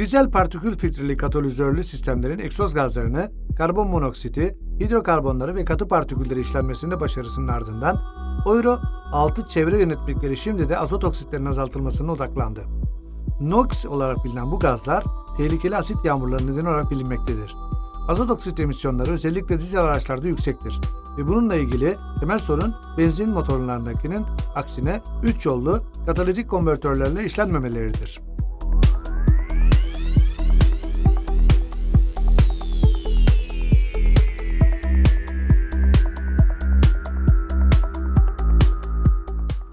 Dizel partikül filtreli katalizörlü sistemlerin egzoz gazlarını, karbon monoksiti, hidrokarbonları ve katı partikülleri işlenmesinde başarısının ardından Euro 6 çevre yönetmelikleri şimdi de azot oksitlerinin azaltılmasına odaklandı. NOx olarak bilinen bu gazlar tehlikeli asit yağmurları nedeni olarak bilinmektedir. Azot oksit emisyonları özellikle dizel araçlarda yüksektir ve bununla ilgili temel sorun benzin motorlarındakinin aksine 3 yollu katalitik konvertörlerle işlenmemeleridir.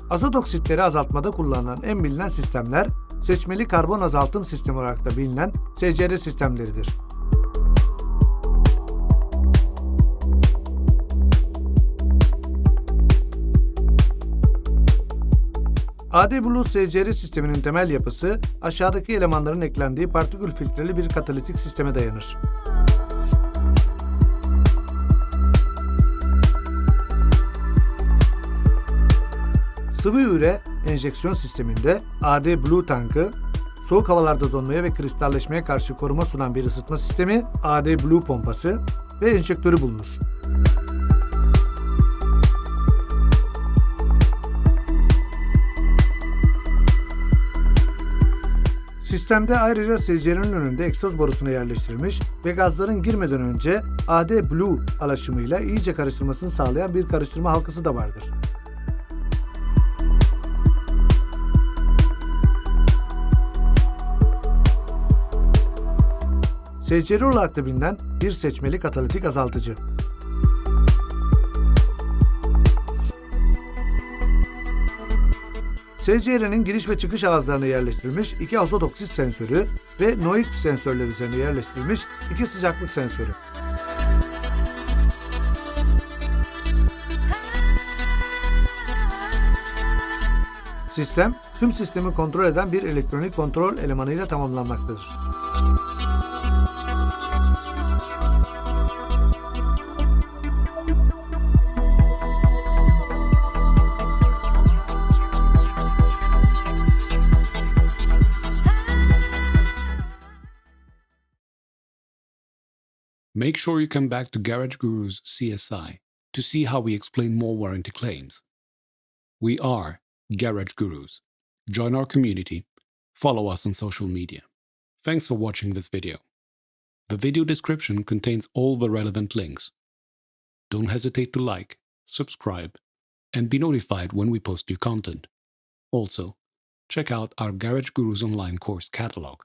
Azot oksitleri azaltmada kullanılan en bilinen sistemler seçmeli karbon azaltım sistemi olarak da bilinen SCR sistemleridir. AD-Blue SCR sisteminin temel yapısı aşağıdaki elemanların eklendiği partikül filtreli bir katalitik sisteme dayanır. Sıvı üre enjeksiyon sisteminde AD Blue tankı, soğuk havalarda donmaya ve kristalleşmeye karşı koruma sunan bir ısıtma sistemi, AD Blue pompası ve enjektörü bulunur. Sistemde ayrıca SCR'nin önünde egzoz borusuna yerleştirilmiş ve gazların girmeden önce AD Blue alaşımıyla iyice karıştırmasını sağlayan bir karıştırma halkası da vardır. SCR olarak da bir seçmeli katalitik azaltıcı. SCR'nin giriş ve çıkış ağızlarına yerleştirilmiş iki azot oksit sensörü ve NOx sensörler üzerine yerleştirilmiş iki sıcaklık sensörü. Sistem, tüm sistemi kontrol eden bir elektronik kontrol elemanıyla tamamlanmaktadır. Make sure you come back to Garage Guru's CSI to see how we explain more warranty claims. We are Garage Gurus. Join our community. Follow us on social media. Thanks for watching this video. The video description contains all the relevant links. Don't hesitate to like, subscribe, and be notified when we post new content. Also, check out our Garage Gurus online course catalog.